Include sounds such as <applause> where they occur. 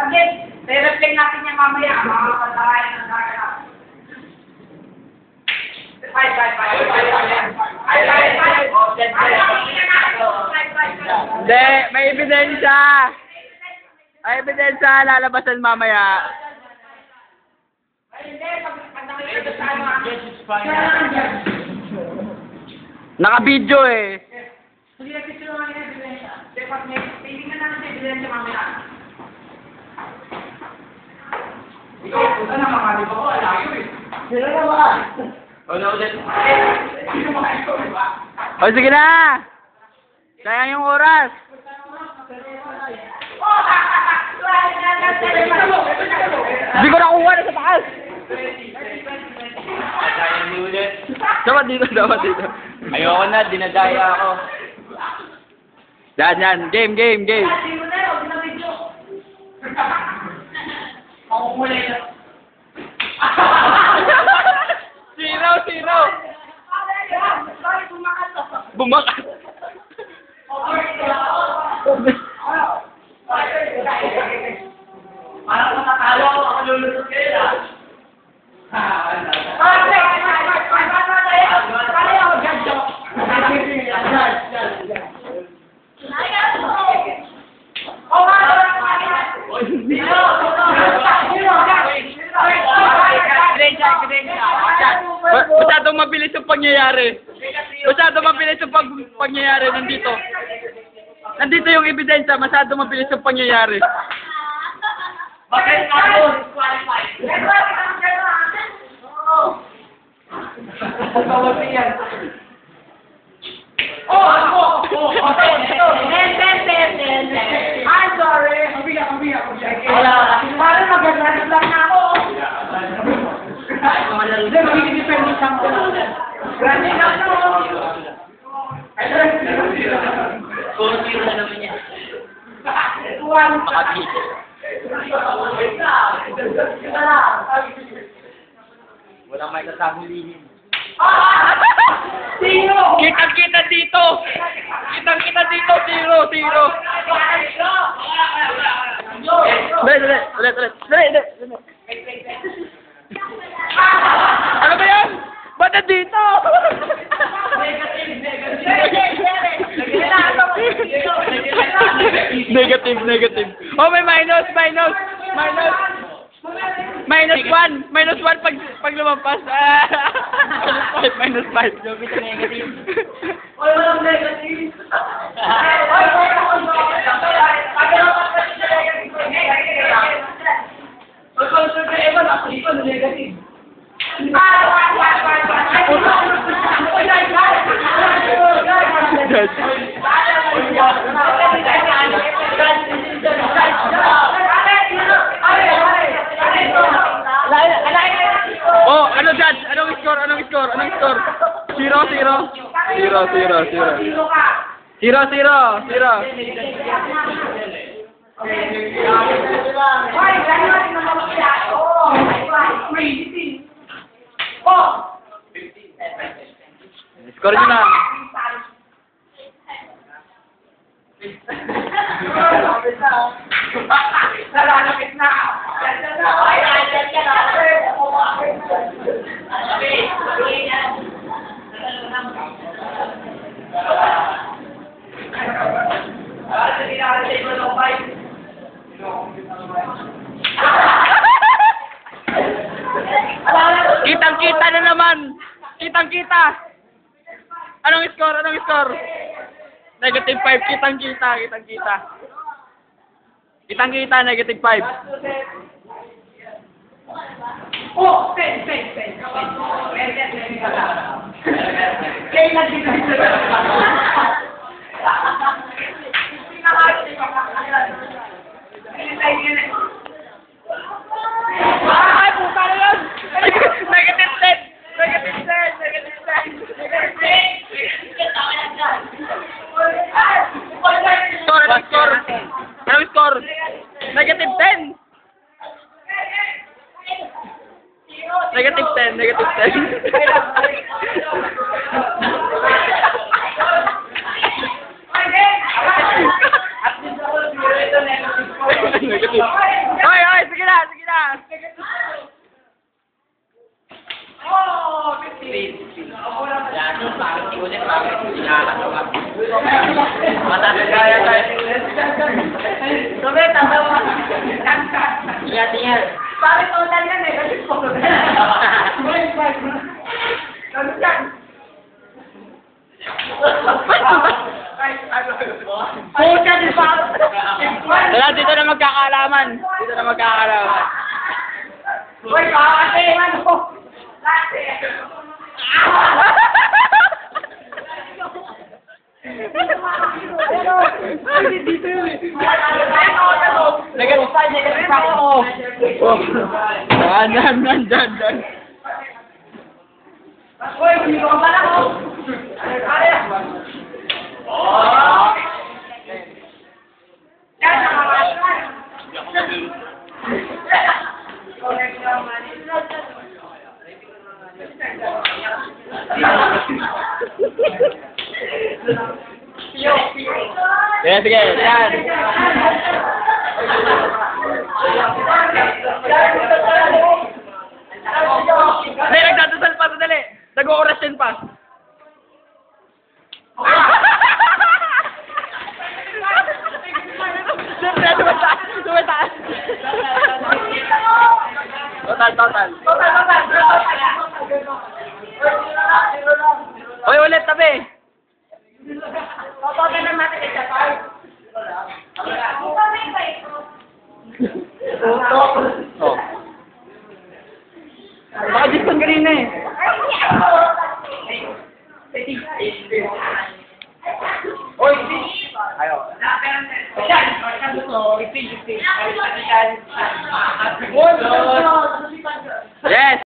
Again, re-reflect natin yan mamaya. Mga kapatay, nagkakaroon. Bye, bye, bye. Hindi, may ebidensya. May ebidensya, lalabasan mamaya. Naka-video eh. Hindi na kasi yung ebidensya. Dapat may, tingin na lang ebidensya mamaya. Ikaw, punta na mga di ba ko, alayo eh. Sila na ba? Ano ulit? Sino mga di ba? O sige na. Sayang yung oras. Hindi ko nakuha na sa taas. Dapat dito, dapat dito. Ayoko na, dinadaya ako. Yan, yan. Game, game, game. kulay na. siraw, siraw. Bumakas. Mabilis yung pangyayari. Masyadong mabilis yung pag pangyayari nandito. Nandito yung ebidensya, masyadong mabilis yung pangyayari. Bakit ako disqualified? Oh, ako! Oh, okay. Ten, ten, ten, ten, ten. I'm sorry. Kabiya, kabiya, kabiya. Wala. Parang magagalit lang na ako. Hindi, magiging depende sa ako. Grabe na ako. Sino na naman yan. Makabito. Walang may kasahulihin. Sino? Kitang-kita dito! Kitang-kita dito, zero, zero. Dali, dali, ulit. Dali, dali, dali. Ano ba yan? Ba't nandito? Negative, negative. Oh, may minus, minus, minus. Minus one, minus one pag pag lumampas. Ah, <laughs> minus five, minus five. Joby sa negative. Oy, walang <laughs> negative. Oy, oy, oy, oy, concern ka, Evan, ako dito, na negative. Oh, ano judge? Anong score? Anong score? Anong score? Zero, zero. Zero, zero, zero. Zero, zero, zero. Score nyo na. <laughs> Kitang-kita na naman. Kitang-kita. Anong score? Anong score? Negative 5. Kitang-kita. Kitang-kita. Kitang-kita. Negative 5. Oh, ten, ten, ten. Ten, ten, ten. Ten na din Ay, puta na yun! Negative 10! Negative 10! Negative 10! Score, anong score? Anong score? Negative 10! Negative 10, negative 10. negative. ka. Oh, Yan, bakit di ulit, bakit hindi nakakatawa? Matatagaya tayo. Sabi, mo. Ingat, ingat. Bakit total yan eh? Kasi po. Ano yan? Pucha, di ba? Wala, dito na magkakaalaman. Dito na magkakaalaman. Uy, kakate, Dito yun eh. Nag- Oh. Yan, yan, yan, yan, yan. Uy, hindi ko pala ko. Kaya. Oh. Sige, sige, yan. Hindi, nagdadasal pa, sandali. Nag-oorasyon pa. Siyempre, tumataas, tumataas. Total, total. Hoy, Yes.